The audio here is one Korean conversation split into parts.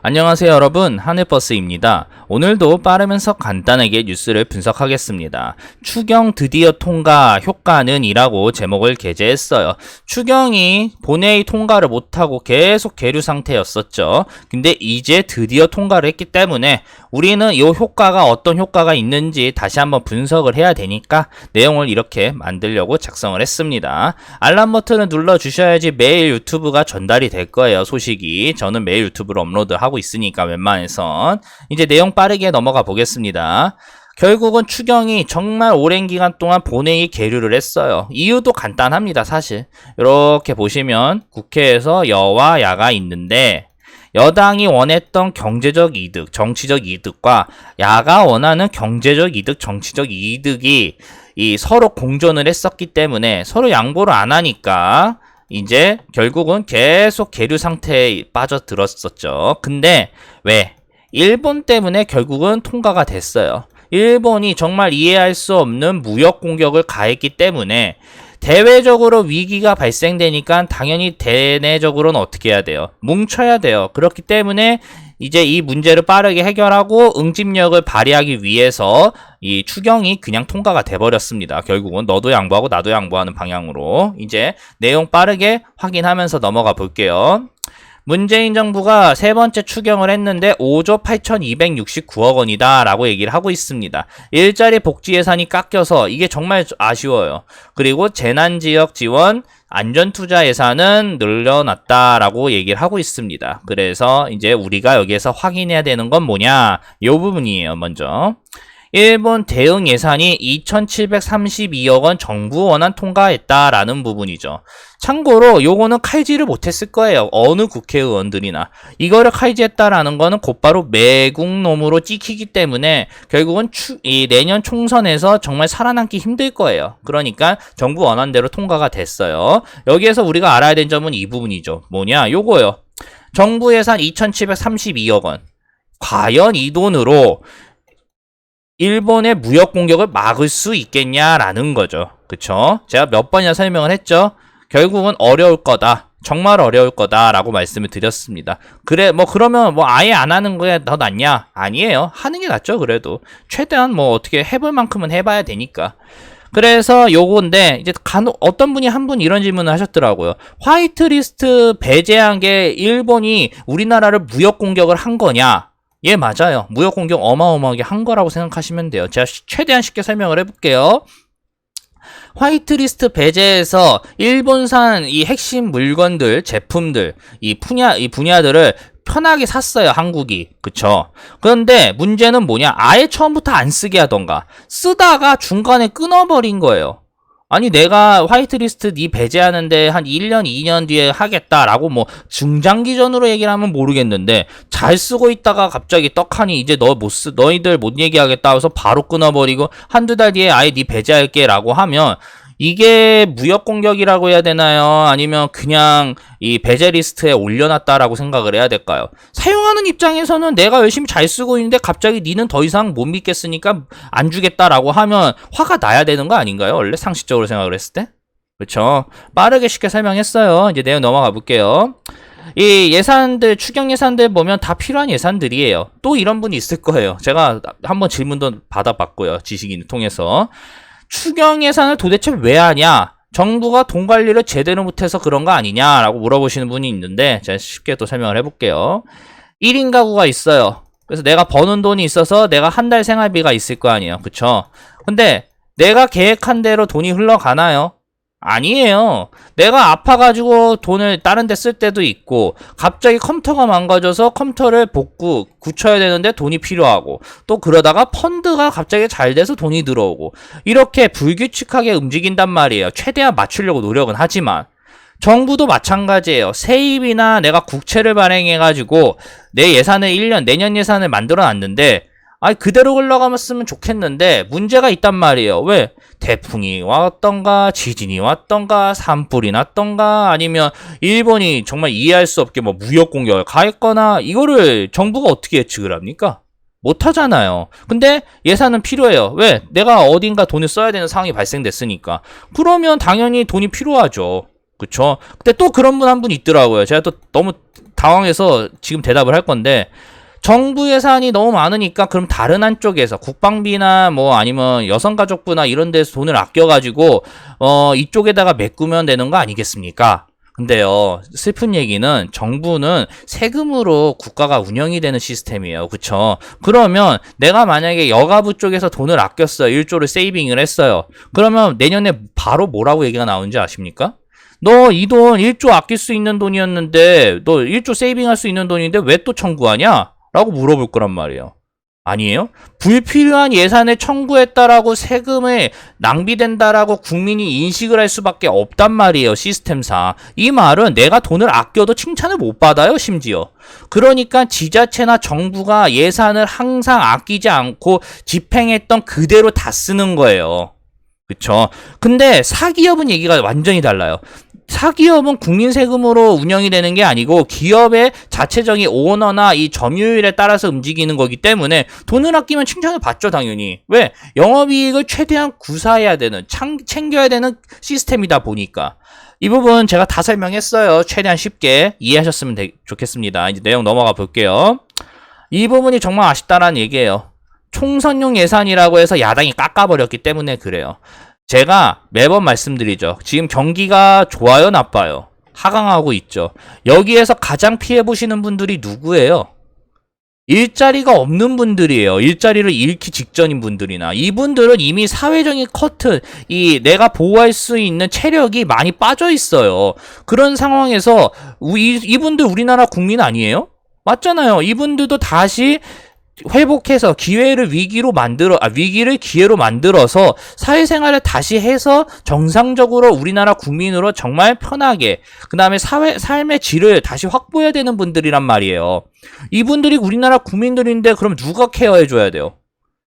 안녕하세요 여러분 하늘버스입니다. 오늘도 빠르면서 간단하게 뉴스를 분석하겠습니다. 추경 드디어 통과 효과는 이라고 제목을 게재했어요. 추경이 본회의 통과를 못하고 계속 계류 상태였었죠. 근데 이제 드디어 통과를 했기 때문에 우리는 이 효과가 어떤 효과가 있는지 다시 한번 분석을 해야 되니까 내용을 이렇게 만들려고 작성을 했습니다. 알람 버튼을 눌러주셔야지 매일 유튜브가 전달이 될 거예요 소식이. 저는 매일 유튜브를 업로드하고 있으니까 웬만해선. 이제 내용 빠르게 넘어가 보겠습니다. 결국은 추경이 정말 오랜 기간 동안 본회의 계류를 했어요. 이유도 간단합니다, 사실. 이렇게 보시면 국회에서 여와 야가 있는데 여당이 원했던 경제적 이득, 정치적 이득과 야가 원하는 경제적 이득, 정치적 이득이 이 서로 공존을 했었기 때문에 서로 양보를 안 하니까 이제 결국은 계속 계류 상태에 빠져들었었죠. 근데 왜? 일본 때문에 결국은 통과가 됐어요. 일본이 정말 이해할 수 없는 무역 공격을 가했기 때문에 대외적으로 위기가 발생되니까 당연히 대내적으로는 어떻게 해야 돼요? 뭉쳐야 돼요. 그렇기 때문에 이제 이 문제를 빠르게 해결하고 응집력을 발휘하기 위해서 이 추경이 그냥 통과가 돼버렸습니다. 결국은 너도 양보하고 나도 양보하는 방향으로 이제 내용 빠르게 확인하면서 넘어가 볼게요. 문재인 정부가 세 번째 추경을 했는데 5조 8,269억 원이다 라고 얘기를 하고 있습니다. 일자리 복지 예산이 깎여서 이게 정말 아쉬워요. 그리고 재난 지역 지원 안전투자 예산은 늘려놨다라고 얘기를 하고 있습니다. 그래서 이제 우리가 여기에서 확인해야 되는 건 뭐냐? 이 부분이에요, 먼저. 일본 대응 예산이 2,732억 원 정부 원안 통과했다라는 부분이죠. 참고로 요거는 칼질을 못했을 거예요. 어느 국회의원들이나. 이거를 칼질했다라는 거는 곧바로 매국놈으로 찍히기 때문에 결국은 추, 이 내년 총선에서 정말 살아남기 힘들 거예요. 그러니까 정부 원안대로 통과가 됐어요. 여기에서 우리가 알아야 되는 점은 이 부분이죠. 뭐냐? 요거요. 정부 예산 2,732억 원. 과연 이 돈으로 일본의 무역 공격을 막을 수 있겠냐라는 거죠. 그쵸? 제가 몇 번이나 설명을 했죠? 결국은 어려울 거다. 정말 어려울 거다라고 말씀을 드렸습니다. 그래, 뭐, 그러면 뭐 아예 안 하는 거에 더 낫냐? 아니에요. 하는 게 낫죠, 그래도. 최대한 뭐 어떻게 해볼 만큼은 해봐야 되니까. 그래서 요건데, 이제 간혹 어떤 분이 한 분 이런 질문을 하셨더라고요. 화이트리스트 배제한 게 일본이 우리나라를 무역 공격을 한 거냐? 예, 맞아요. 무역 공격 어마어마하게 한 거라고 생각하시면 돼요. 제가 최대한 쉽게 설명을 해볼게요. 화이트리스트 배제에서 일본산 이 핵심 물건들, 제품들, 이 분야, 이 분야들을 편하게 샀어요, 한국이. 그쵸? 그런데 문제는 뭐냐? 아예 처음부터 안 쓰게 하던가. 쓰다가 중간에 끊어버린 거예요. 아니 내가 화이트리스트 니 배제하는데 한 1년 2년 뒤에 하겠다라고 뭐 중장기전으로 얘기를 하면 모르겠는데 잘 쓰고 있다가 갑자기 떡하니 이제 너 못 쓰, 너희들 못 얘기하겠다 해서 바로 끊어버리고 한두 달 뒤에 아예 니 배제할게라고 하면 이게 무역 공격이라고 해야 되나요? 아니면 그냥 이 배제 리스트에 올려놨다라고 생각을 해야 될까요? 사용하는 입장에서는 내가 열심히 잘 쓰고 있는데 갑자기 니는 더 이상 못 믿겠으니까 안 주겠다라고 하면 화가 나야 되는 거 아닌가요? 원래 상식적으로 생각을 했을 때? 그렇죠. 빠르게 쉽게 설명했어요. 이제 내용 넘어가 볼게요. 이 예산들 추경 예산들 보면 다 필요한 예산들이에요. 또 이런 분이 있을 거예요. 제가 한번 질문도 받아봤고요. 지식인 통해서. 추경 예산을 도대체 왜 하냐? 정부가 돈 관리를 제대로 못해서 그런 거 아니냐라고 물어보시는 분이 있는데 제가 쉽게 또 설명을 해볼게요. 1인 가구가 있어요. 그래서 내가 버는 돈이 있어서 내가 한 달 생활비가 있을 거 아니에요. 그쵸? 근데 내가 계획한 대로 돈이 흘러가나요? 아니에요. 내가 아파가지고 돈을 다른 데 쓸 때도 있고, 갑자기 컴퓨터가 망가져서 컴퓨터를 복구, 굳혀야 되는데 돈이 필요하고, 또 그러다가 펀드가 갑자기 잘 돼서 돈이 들어오고, 이렇게 불규칙하게 움직인단 말이에요. 최대한 맞추려고 노력은 하지만. 정부도 마찬가지예요. 세입이나 내가 국채를 발행해가지고, 내 예산을 1년, 내년 예산을 만들어 놨는데, 아니 그대로 흘러가면 좋겠는데 문제가 있단 말이에요. 왜? 태풍이 왔던가 지진이 왔던가 산불이 났던가 아니면 일본이 정말 이해할 수 없게 뭐 무역 공격을 가했거나 이거를 정부가 어떻게 예측을 합니까? 못 하잖아요. 근데 예산은 필요해요. 왜? 내가 어딘가 돈을 써야 되는 상황이 발생됐으니까. 그러면 당연히 돈이 필요하죠. 그쵸? 근데 또 그런 분 한분 있더라고요. 제가 또 너무 당황해서 지금 대답을 할 건데, 정부 예산이 너무 많으니까 그럼 다른 한쪽에서 국방비나 뭐 아니면 여성가족부나 이런 데서 돈을 아껴가지고, 어, 이쪽에다가 메꾸면 되는 거 아니겠습니까? 근데요, 슬픈 얘기는 정부는 세금으로 국가가 운영이 되는 시스템이에요. 그쵸? 그러면 내가 만약에 여가부 쪽에서 돈을 아꼈어요. 1조를 세이빙을 했어요. 그러면 내년에 바로 뭐라고 얘기가 나오는지 아십니까? 너 이 돈 1조 아낄 수 있는 돈이었는데, 너 1조 세이빙 할 수 있는 돈인데 왜 또 청구하냐? 라고 물어볼 거란 말이에요. 아니에요? 불필요한 예산을 청구했다라고 세금을 낭비된다라고 국민이 인식을 할 수밖에 없단 말이에요, 시스템상. 이 말은 내가 돈을 아껴도 칭찬을 못 받아요, 심지어. 그러니까 지자체나 정부가 예산을 항상 아끼지 않고 집행했던 그대로 다 쓰는 거예요. 그쵸? 근데 사기업은 얘기가 완전히 달라요. 사기업은 국민 세금으로 운영이 되는 게 아니고 기업의 자체적인 오너나 이 점유율에 따라서 움직이는 거기 때문에 돈을 아끼면 칭찬을 받죠 당연히. 왜? 영업이익을 최대한 구사해야 되는 창, 챙겨야 되는 시스템이다 보니까. 이 부분 제가 다 설명했어요. 최대한 쉽게 이해하셨으면 되, 좋겠습니다. 이제 내용 넘어가 볼게요. 이 부분이 정말 아쉽다라는 얘기예요. 총선용 예산이라고 해서 야당이 깎아버렸기 때문에 그래요 제가 매번 말씀드리죠. 지금 경기가 좋아요, 나빠요? 하강하고 있죠. 여기에서 가장 피해 보시는 분들이 누구예요? 일자리가 없는 분들이에요. 일자리를 잃기 직전인 분들이나 이분들은 이미 사회적인 커튼, 이 내가 보호할 수 있는 체력이 많이 빠져 있어요. 그런 상황에서 이, 이분들 우리나라 국민 아니에요? 맞잖아요. 이분들도 다시 회복해서 기회를 위기로 만들어 아 위기를 기회로 만들어서 사회생활을 다시 해서 정상적으로 우리나라 국민으로 정말 편하게 그다음에 사회 삶의 질을 다시 확보해야 되는 분들이란 말이에요. 이분들이 우리나라 국민들인데 그럼 누가 케어해 줘야 돼요?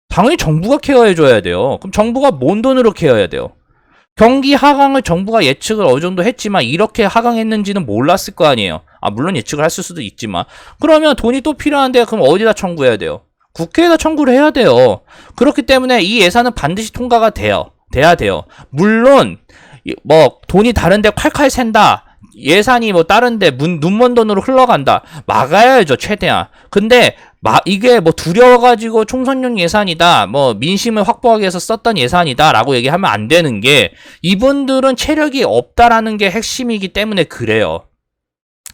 당연히 정부가 케어해 줘야 돼요. 그럼 정부가 뭔 돈으로 케어해야 돼요? 경기 하강을 정부가 예측을 어느 정도 했지만 이렇게 하강했는지는 몰랐을 거 아니에요. 아, 물론 예측을 했을 수도 있지만. 그러면 돈이 또 필요한데 그럼 어디다 청구해야 돼요? 국회에다 청구를 해야 돼요. 그렇기 때문에 이 예산은 반드시 통과가 돼요. 돼야 돼요. 물론 뭐 돈이 다른데 콸콸 샌다. 예산이 뭐 다른데 문, 눈먼 돈으로 흘러간다. 막아야죠, 최대한. 근데, 마, 이게 뭐 두려워가지고 총선용 예산이다. 뭐 민심을 확보하기 위해서 썼던 예산이다. 라고 얘기하면 안 되는 게, 이분들은 체력이 없다라는 게 핵심이기 때문에 그래요.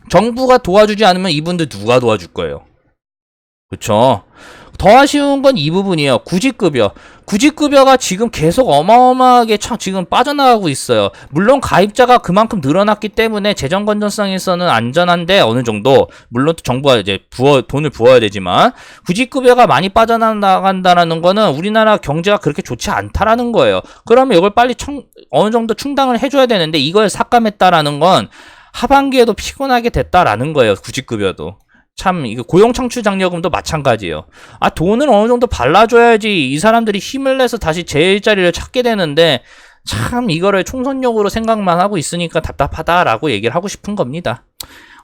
정부가 도와주지 않으면 이분들 누가 도와줄 거예요? 그쵸? 더 아쉬운 건 이 부분이에요. 구직급여. 구직급여가 지금 계속 어마어마하게 차, 지금 빠져나가고 있어요. 물론 가입자가 그만큼 늘어났기 때문에 재정 건전성에서는 안전한데 어느 정도 물론 정부가 이제 부어 돈을 부어야 되지만 구직급여가 많이 빠져나간다라는 거는 우리나라 경제가 그렇게 좋지 않다라는 거예요. 그러면 이걸 빨리 청, 어느 정도 충당을 해줘야 되는데 이걸 삭감했다라는 건 하반기에도 피곤하게 됐다라는 거예요. 구직급여도. 참 이거 고용 창출 장려금도 마찬가지예요. 아 돈을 어느 정도 발라줘야지 이 사람들이 힘을 내서 다시 제 일자리를 찾게 되는데 참 이거를 총선용으로 생각만 하고 있으니까 답답하다라고 얘기를 하고 싶은 겁니다.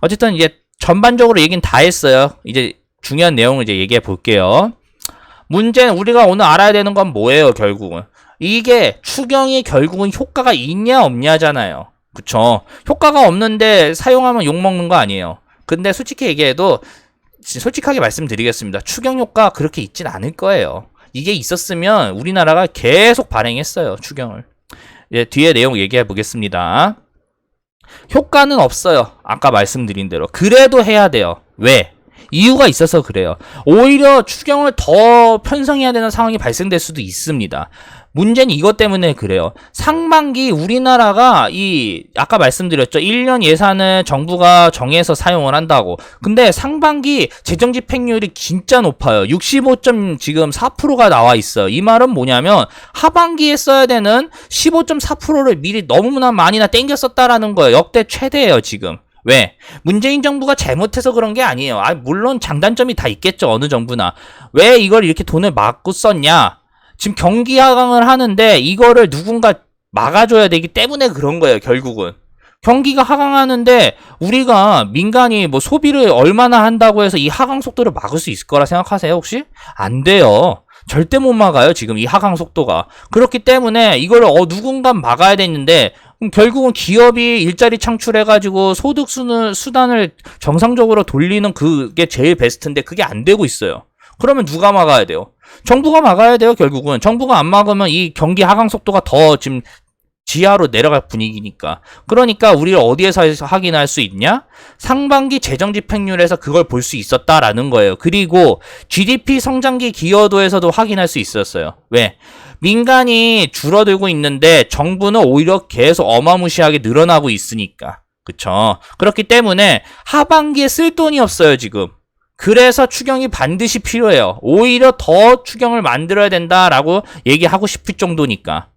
어쨌든 이제 전반적으로 얘기는 다 했어요. 이제 중요한 내용을 이제 얘기해 볼게요. 문제는 우리가 오늘 알아야 되는 건 뭐예요, 결국은? 이게 추경이 결국은 효과가 있냐 없냐잖아요. 그쵸? 효과가 없는데 사용하면 욕먹는 거 아니에요. 근데 솔직히 얘기해도 솔직하게 말씀드리겠습니다. 추경 효과 그렇게 있진 않을 거예요. 이게 있었으면 우리나라가 계속 발행했어요. 추경을. 예, 뒤에 내용 얘기해 보겠습니다. 효과는 없어요. 아까 말씀드린 대로. 그래도 해야 돼요. 왜? 이유가 있어서 그래요. 오히려 추경을 더 편성해야 되는 상황이 발생될 수도 있습니다. 문제는 이것 때문에 그래요. 상반기 우리나라가 이 아까 말씀드렸죠. 1년 예산을 정부가 정해서 사용을 한다고. 근데 상반기 재정 집행률이 진짜 높아요. 65. 지금 4%가 나와 있어요. 이 말은 뭐냐면 하반기에 써야 되는 15.4%를 미리 너무나 많이나 땡겨 썼다라는 거예요. 역대 최대예요, 지금. 왜? 문재인 정부가 잘못해서 그런 게 아니에요. 아, 물론 장단점이 다 있겠죠. 어느 정부나. 왜 이걸 이렇게 돈을 막고 썼냐? 지금 경기 하강을 하는데 이거를 누군가 막아줘야 되기 때문에 그런 거예요, 결국은. 경기가 하강하는데 우리가 민간이 뭐 소비를 얼마나 한다고 해서 이 하강 속도를 막을 수 있을 거라 생각하세요, 혹시? 안 돼요. 절대 못 막아요, 지금 이 하강 속도가. 그렇기 때문에 이걸 어, 누군가 막아야 되는데 그럼 결국은 기업이 일자리 창출해가지고 소득 수단을 정상적으로 돌리는 그게 제일 베스트인데 그게 안 되고 있어요. 그러면 누가 막아야 돼요? 정부가 막아야 돼요, 결국은. 정부가 안 막으면 이 경기 하강 속도가 더 지금 지하로 내려갈 분위기니까. 그러니까 우리를 어디에서 확인할 수 있냐? 상반기 재정 집행률에서 그걸 볼 수 있었다라는 거예요. 그리고 GDP 성장기 기여도에서도 확인할 수 있었어요. 왜? 민간이 줄어들고 있는데 정부는 오히려 계속 어마무시하게 늘어나고 있으니까. 그쵸? 그렇기 때문에 하반기에 쓸 돈이 없어요, 지금. 그래서 추경이 반드시 필요해요. 오히려 더 추경을 만들어야 된다라고 얘기하고 싶을 정도니까.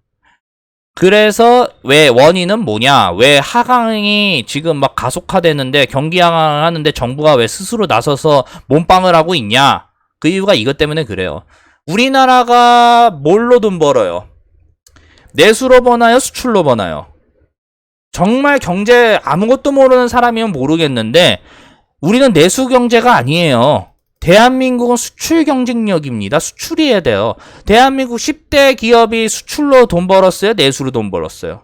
그래서 왜 원인은 뭐냐? 왜 하강이 지금 막 가속화되는데 경기 하강을 하는데 정부가 왜 스스로 나서서 몸빵을 하고 있냐? 그 이유가 이것 때문에 그래요. 우리나라가 뭘로 돈 벌어요? 내수로 버나요? 수출로 버나요? 정말 경제 아무것도 모르는 사람이면 모르겠는데 우리는 내수 경제가 아니에요. 대한민국은 수출 경쟁력입니다. 수출이어야 돼요. 대한민국 10대 기업이 수출로 돈 벌었어요? 내수로 돈 벌었어요?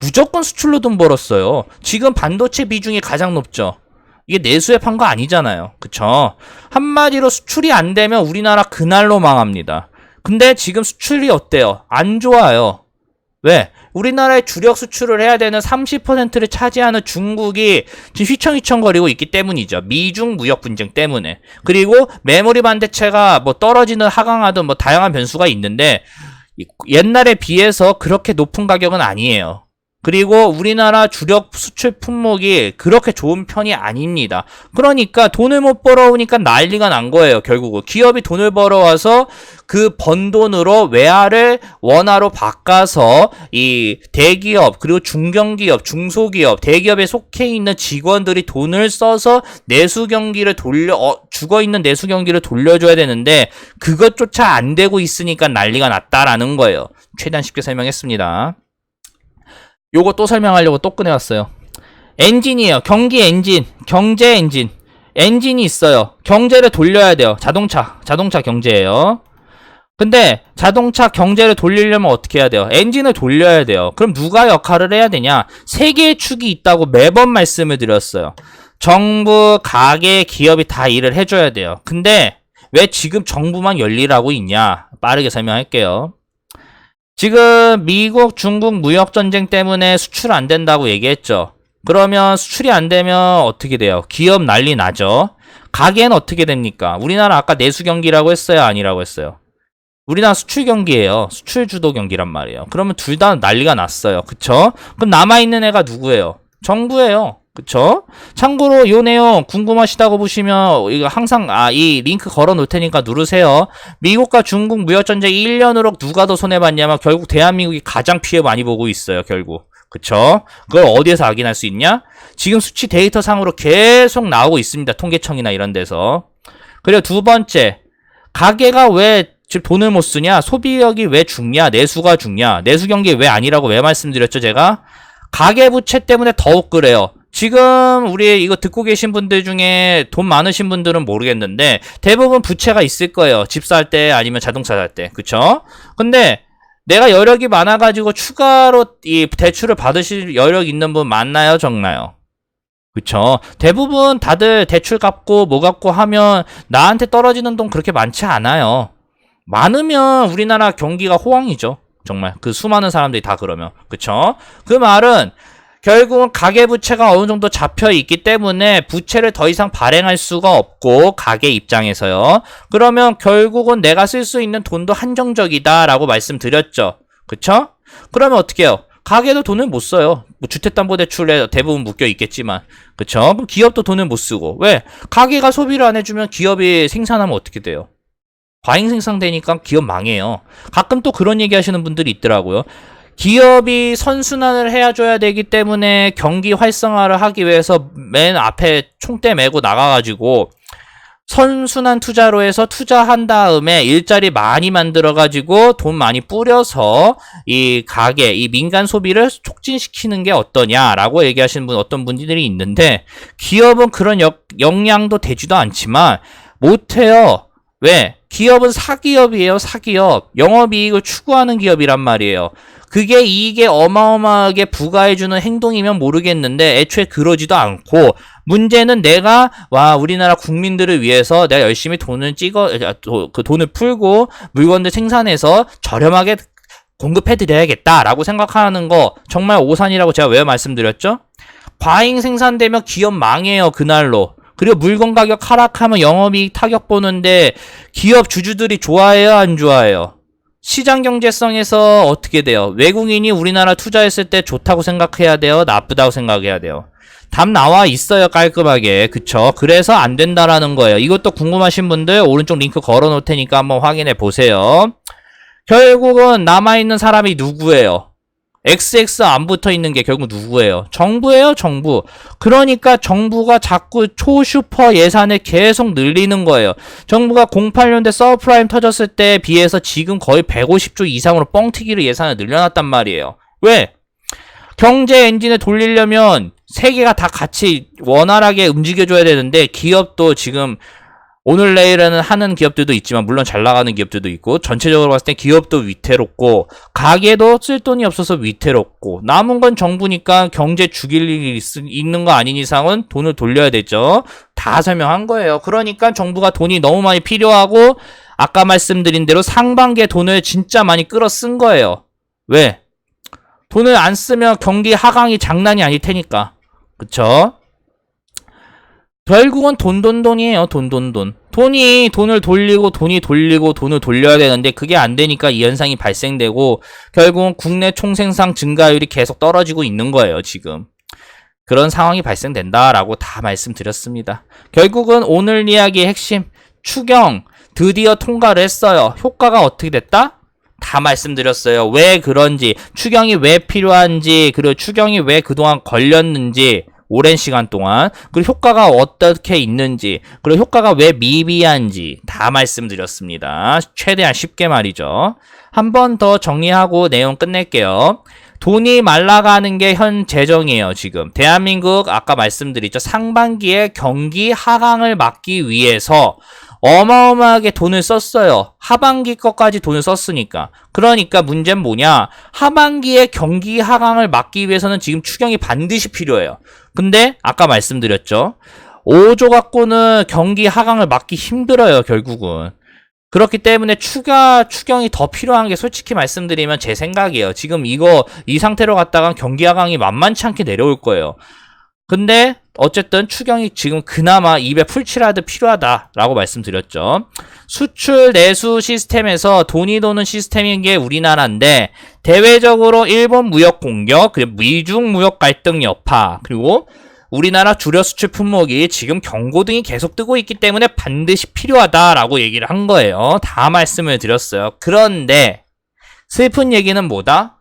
무조건 수출로 돈 벌었어요. 지금 반도체 비중이 가장 높죠. 이게 내수에 판 거 아니잖아요. 그쵸? 한마디로 수출이 안 되면 우리나라 그날로 망합니다. 근데 지금 수출이 어때요? 안 좋아요. 왜? 우리나라의 주력 수출을 해야 되는 30%를 차지하는 중국이 지금 휘청휘청거리고 있기 때문이죠. 미중 무역 분쟁 때문에. 그리고 메모리 반대체가 뭐 떨어지는 하강하든 뭐 다양한 변수가 있는데 옛날에 비해서 그렇게 높은 가격은 아니에요. 그리고 우리나라 주력 수출 품목이 그렇게 좋은 편이 아닙니다. 그러니까 돈을 못 벌어오니까 난리가 난 거예요, 결국은. 기업이 돈을 벌어와서 그 번 돈으로 외화를 원화로 바꿔서 이 대기업, 그리고 중견기업, 중소기업, 대기업에 속해 있는 직원들이 돈을 써서 내수 경기를 돌려, 어, 죽어 있는 내수 경기를 돌려줘야 되는데 그것조차 안 되고 있으니까 난리가 났다라는 거예요. 최대한 쉽게 설명했습니다. 요거 또 설명하려고 또 꺼내왔어요. 엔진이에요. 경기 엔진, 경제 엔진. 엔진이 있어요. 경제를 돌려야 돼요. 자동차, 자동차 경제예요. 근데 자동차 경제를 돌리려면 어떻게 해야 돼요? 엔진을 돌려야 돼요. 그럼 누가 역할을 해야 되냐? 세 개의 축이 있다고 매번 말씀을 드렸어요. 정부, 가게, 기업이 다 일을 해줘야 돼요. 근데 왜 지금 정부만 열일하고 있냐? 빠르게 설명할게요. 지금 미국, 중국 무역 전쟁 때문에 수출 안 된다고 얘기했죠. 그러면 수출이 안 되면 어떻게 돼요? 기업 난리 나죠. 가게는 어떻게 됩니까? 우리나라 아까 내수 경기라고 했어요, 아니라고 했어요? 우리나라 수출 경기예요. 수출 주도 경기란 말이에요. 그러면 둘 다 난리가 났어요. 그쵸? 그럼 남아있는 애가 누구예요? 정부예요. 그쵸? 참고로 요 내용 궁금하시다고 보시면 이거 항상 아 이 링크 걸어 놓을 테니까 누르세요. 미국과 중국 무역 전쟁 1년으로 누가 더 손해 봤냐면 결국 대한민국이 가장 피해 많이 보고 있어요, 결국. 그쵸? 그걸 어디에서 확인할 수 있냐? 지금 수치 데이터 상으로 계속 나오고 있습니다. 통계청이나 이런 데서. 그리고 두 번째, 가게가 왜 돈을 못 쓰냐? 소비력이 왜 죽냐? 내수가 죽냐? 내수 경기 왜 아니라고 왜 말씀드렸죠, 제가? 가계 부채 때문에 더욱 그래요. 지금 우리 이거 듣고 계신 분들 중에 돈 많으신 분들은 모르겠는데 대부분 부채가 있을 거예요. 집 살 때 아니면 자동차 살 때. 그쵸? 근데 내가 여력이 많아가지고 추가로 이 대출을 받으실 여력 있는 분 많나요? 적나요? 그쵸? 대부분 다들 대출 갚고 뭐 갚고 하면 나한테 떨어지는 돈 그렇게 많지 않아요. 많으면 우리나라 경기가 호황이죠. 정말 그 수많은 사람들이 다 그러면 그쵸? 그 말은 결국은 가계부채가 어느 정도 잡혀 있기 때문에 부채를 더 이상 발행할 수가 없고 가계 입장에서요. 그러면 결국은 내가 쓸 수 있는 돈도 한정적이다라고 말씀드렸죠. 그쵸? 그러면 어떻게 해요? 가게도 돈을 못 써요. 뭐 주택담보대출에 대부분 묶여 있겠지만, 그쵸? 그럼 기업도 돈을 못 쓰고 왜? 가게가 소비를 안 해주면 기업이 생산하면 어떻게 돼요? 과잉 생산되니까 기업 망해요. 가끔 또 그런 얘기 하시는 분들이 있더라고요. 기업이 선순환을 해줘야 되기 때문에 경기 활성화를 하기 위해서 맨 앞에 총대 메고 나가가지고 선순환 투자로 해서 투자한 다음에 일자리 많이 만들어가지고 돈 많이 뿌려서 이 가게, 이 민간 소비를 촉진시키는 게 어떠냐라고 얘기하시는 분 어떤 분들이 있는데 기업은 그런 역, 역량도 되지도 않지만 못해요. 왜? 기업은 사기업이에요, 사기업. 영업이익을 추구하는 기업이란 말이에요. 그게 이익에 어마어마하게 부과해주는 행동이면 모르겠는데 애초에 그러지도 않고 문제는 내가 와 우리나라 국민들을 위해서 내가 열심히 돈을 찍어 아, 도- 그 돈을 풀고 물건들 생산해서 저렴하게 공급해 드려야겠다라고 생각하는 거 정말 오산이라고 제가 왜 말씀드렸죠? 과잉 생산되면 기업 망해요 그날로. 그리고 물건 가격 하락하면 영업이익 타격 보는데 기업 주주들이 좋아해요 안 좋아해요? 시장 경제성에서 어떻게 돼요? 외국인이 우리나라 투자했을 때 좋다고 생각해야 돼요? 나쁘다고 생각해야 돼요? 답 나와 있어요 깔끔하게 그쵸? 그래서 안 된다라는 거예요 이것도 궁금하신 분들 오른쪽 링크 걸어 놓을 테니까 한번 확인해 보세요 결국은 남아있는 사람이 누구예요? XX 안 붙어 있는 게 결국 누구예요? 정부예요, 정부. 그러니까 정부가 자꾸 초슈퍼 예산을 계속 늘리는 거예요. 정부가 08년대 서프라임 터졌을 때에 비해서 지금 거의 150조 이상으로 뻥튀기로 예산을 늘려놨단 말이에요. 왜? 경제 엔진을 돌리려면 세계가 다 같이 원활하게 움직여줘야 되는데 기업도 지금 오늘 내일은 하는 기업들도 있지만 물론 잘 나가는 기업들도 있고 전체적으로 봤을 때 기업도 위태롭고 가게도 쓸 돈이 없어서 위태롭고 남은 건 정부니까 경제 죽일 일이 있- 있는 거 아닌 이상은 돈을 돌려야 되죠. 다 설명한 거예요. 그러니까 정부가 돈이 너무 많이 필요하고 아까 말씀드린 대로 상반기에 돈을 진짜 많이 끌어 쓴 거예요. 왜? 돈을 안 쓰면 경기 하강이 장난이 아닐 테니까. 그쵸? 결국은 돈, 돈, 돈이에요. 돈, 돈, 돈. 돈이 돈을 돌리고 돈이 돌리고 돈을 돌려야 되는데 그게 안 되니까 이 현상이 발생되고 결국은 국내 총생산 증가율이 계속 떨어지고 있는 거예요, 지금. 그런 상황이 발생된다라고 다 말씀드렸습니다. 결국은 오늘 이야기의 핵심, 추경 드디어 통과를 했어요. 효과가 어떻게 됐다? 다 말씀드렸어요. 왜 그런지, 추경이 왜 필요한지, 그리고 추경이 왜 그동안 걸렸는지, 오랜 시간 동안, 그리고 효과가 어떻게 있는지, 그리고 효과가 왜 미비한지 다 말씀드렸습니다. 최대한 쉽게 말이죠. 한 번 더 정리하고 내용 끝낼게요. 돈이 말라가는 게 현 재정이에요, 지금. 대한민국, 아까 말씀드렸죠. 상반기에 경기 하강을 막기 위해서 어마어마하게 돈을 썼어요. 하반기 것까지 돈을 썼으니까. 그러니까 문제는 뭐냐? 하반기에 경기 하강을 막기 위해서는 지금 추경이 반드시 필요해요. 근데 아까 말씀드렸죠. 5조 갖고는 경기 하강을 막기 힘들어요, 결국은. 그렇기 때문에 추가 추경이 더 필요한 게 솔직히 말씀드리면 제 생각이에요. 지금 이거 이 상태로 갔다가 경기 하강이 만만치 않게 내려올 거예요. 근데 어쨌든 추경이 지금 그나마 입에 풀칠하듯 필요하다라고 말씀드렸죠. 수출 내수 시스템에서 돈이 도는 시스템인 게 우리나라인데 대외적으로 일본 무역 공격, 그리고 미중 무역 갈등 여파, 그리고 우리나라 주력 수출 품목이 지금 경고 등이 계속 뜨고 있기 때문에 반드시 필요하다라고 얘기를 한 거예요. 다 말씀을 드렸어요. 그런데 슬픈 얘기는 뭐다?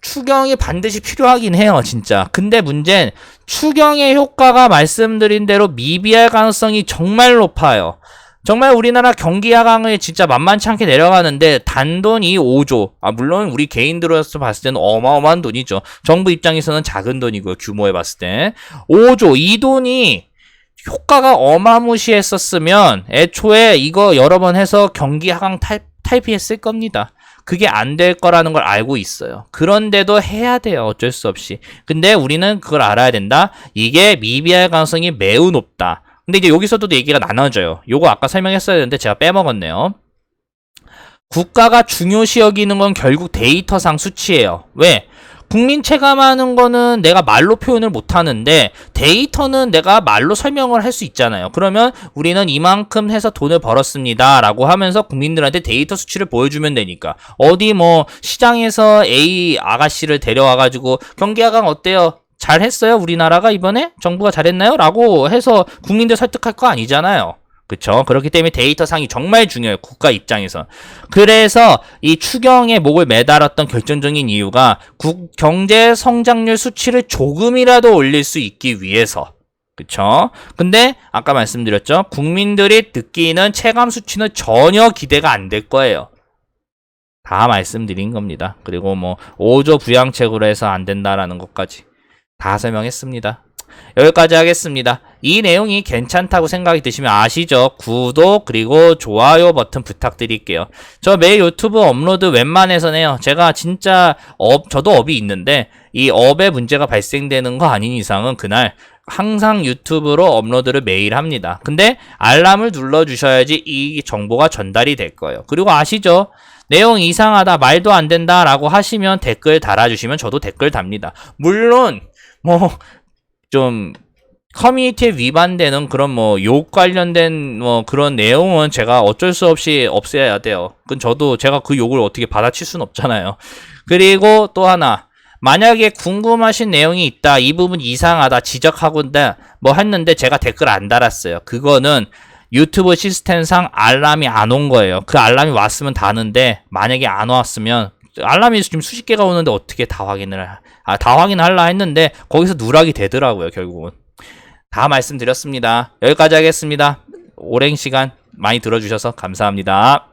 추경이 반드시 필요하긴 해요, 진짜. 근데 문제는 추경의 효과가 말씀드린 대로 미비할 가능성이 정말 높아요. 정말 우리나라 경기 하강을 진짜 만만치 않게 내려가는데 단돈이 5조. 아 물론 우리 개인들로서 봤을 때는 어마어마한 돈이죠. 정부 입장에서는 작은 돈이고요. 규모에 봤을 때 5조 이 돈이 효과가 어마무시했었으면 애초에 이거 여러 번 해서 경기 하강 탈, 탈피했을 겁니다. 그게 안 될 거라는 걸 알고 있어요. 그런데도 해야 돼요. 어쩔 수 없이. 근데 우리는 그걸 알아야 된다. 이게 미비할 가능성이 매우 높다. 근데 이제 여기서도 얘기가 나눠져요. 요거 아까 설명했어야 되는데 제가 빼먹었네요. 국가가 중요시 여기는 건 결국 데이터상 수치예요. 왜? 국민 체감하는 거는 내가 말로 표현을 못 하는데 데이터는 내가 말로 설명을 할 수 있잖아요. 그러면 우리는 이만큼 해서 돈을 벌었습니다. 라고 하면서 국민들한테 데이터 수치를 보여주면 되니까. 어디 뭐 시장에서 A 아가씨를 데려와 가지고 경기 하강 어때요? 잘 했어요? 우리나라가 이번에? 정부가 잘했나요? 라고 해서 국민들 설득할 거 아니잖아요. 그쵸? 그렇기 때문에 데이터 상이 정말 중요해요. 국가 입장에서. 그래서 이 추경에 목을 매달았던 결정적인 이유가 국, 경제 성장률 수치를 조금이라도 올릴 수 있기 위해서. 그쵸? 근데 아까 말씀드렸죠? 국민들이 느끼는 체감 수치는 전혀 기대가 안 될 거예요. 다 말씀드린 겁니다. 그리고 뭐 5조 부양책으로 해서 안 된다라는 것까지 다 설명했습니다. 여기까지 하겠습니다. 이 내용이 괜찮다고 생각이 드시면 아시죠? 구독 그리고 좋아요 버튼 부탁드릴게요. 저 매일 유튜브 업로드 웬만해서 해요. 제가 진짜 업 저도 업이 있는데 이 업에 문제가 발생되는 거 아닌 이상은 그날 항상 유튜브로 업로드를 매일 합니다. 근데 알람을 눌러 주셔야지 이 정보가 전달이 될 거예요. 그리고 아시죠? 내용 이상하다, 말도 안 된다라고 하시면 댓글 달아주시면 저도 댓글 답니다. 물론 뭐 좀 커뮤니티에 위반되는 그런 뭐 욕 관련된 뭐 그런 내용은 제가 어쩔 수 없이 없애야 돼요. 그건 저도 제가 그 욕을 어떻게 받아칠 수는 없잖아요. 그리고 또 하나 만약에 궁금하신 내용이 있다, 이 부분 이상하다, 지적하고다 뭐 했는데 제가 댓글 안 달았어요. 그거는 유튜브 시스템상 알람이 안 온 거예요. 그 알람이 왔으면 다는데 만약에 안 왔으면 알람이 지금 수십 개가 오는데 어떻게 다 확인을 하- 아, 다 확인하려 했는데 거기서 누락이 되더라고요, 결국은. 다 말씀드렸습니다. 여기까지 하겠습니다. 오랜 시간 많이 들어주셔서 감사합니다.